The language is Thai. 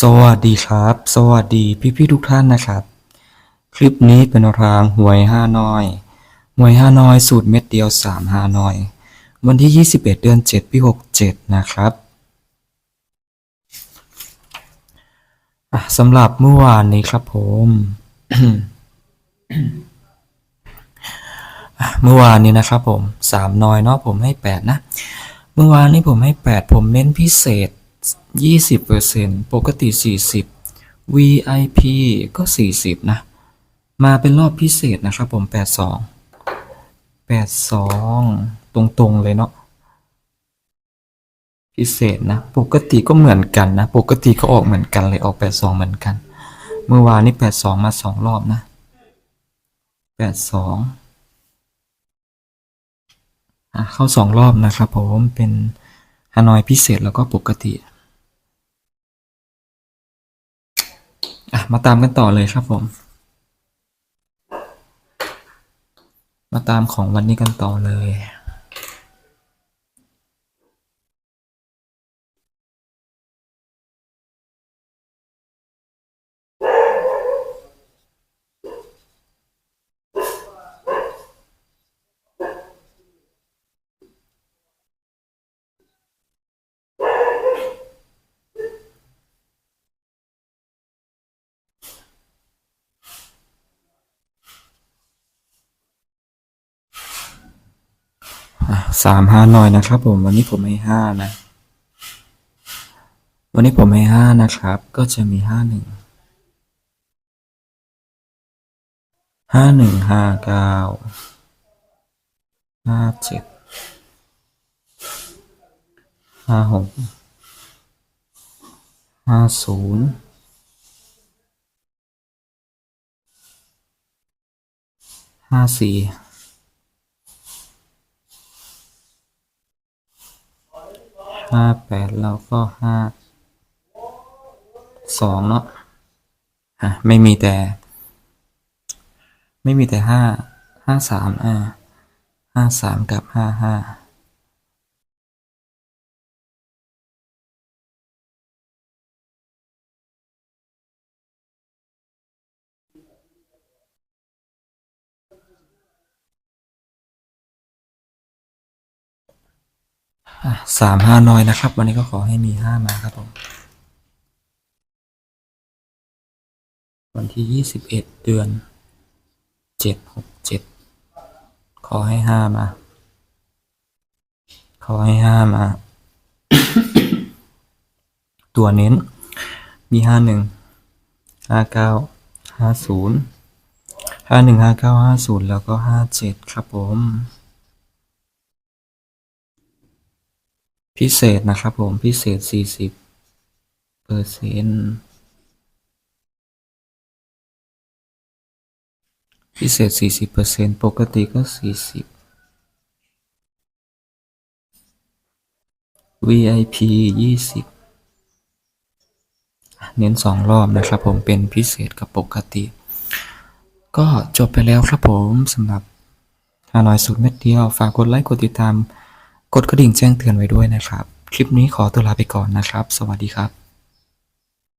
สวัสดีครับ สวัสดีพี่ๆทุกท่านนะครับ คลิปนี้เป็นรางหวยห้าน้อยหวยห้าน้อยสูตรเม็ดเดียวสามห้าน้อย วันที่ 21 เดือน7ปี67 นะครับสำหรับเมื่อวานนี้ครับผม เมื่อวานนี้นะครับผมสามน้อยเนาะผมให้แปดนะ เมื่อวานนี้ผมให้แปดผมเน้นพิเศษ 20%ปกติ 40 VIP ก็ 40 นะ มาเป็นรอบพิเศษนะครับผม 82 82 ตรงๆเลยเนาะพิเศษนะ ปกติก็เหมือนกันนะ ปกติก็ออกเหมือนกันเลยออก 82 เหมือนกัน เมื่อวานนี้ 82 มาสองรอบนะ 82อะเข้าสองรอบนะครับผมเป็น ฮานอยพิเศษแล้วก็ปกติอะมาตามกันต่อเลยครับผม มาตามของวันนี้กันต่อเลย สามห้าหน่อยนะครับ ผมวันนี้ผมให้ห้านะ วันนี้ผมให้ห้านะครับ ก็จะมีห้าหนึ่งห้าหนึ่งห้าเก้าห้าเจ็ดห้าหกห้าศูนย์ห้าสี่ ห้าแปดเราก็ห้าสองเนาะฮะไม่มีแต่ ไม่มีแต่ห้าห้าสามอ่าห้าสามกับห้าห้า สามห้าน้อยนะครับ วันนี้ก็ขอให้มีห้ามาครับผมวันที่ยี่สิบเอ็ดเดือนเจ็ดหกเจ็ดขอให้ห้ามา ขอให้ห้ามา ตัวเน้น มีห้าหนึ่งห้าเก้าห้าศูนย์ห้าหนึ่งห้าเก้าห้าศูนย์แล้วก็ห้าเจ็ดครับผม พิเศษนะครับผมพิเศษสี่สิบเปอร์เซ็นต์พิเศษสี่สิบเปอร์เซ็นต์ปกติก็สี่สิบ VIP ยี่สิบเน้นสองรอบนะครับผมเป็นพิเศษกับปกติ ก็จบไปแล้วครับผมสำหรับฮานอยสุดเม็ดเดียว ฝากกดไลค์กดติดตาม กดกระดิ่งแจ้งเตือนไว้ด้วยนะครับ คลิปนี้ขอตัวลาไปก่อนนะครับ สวัสดีครับ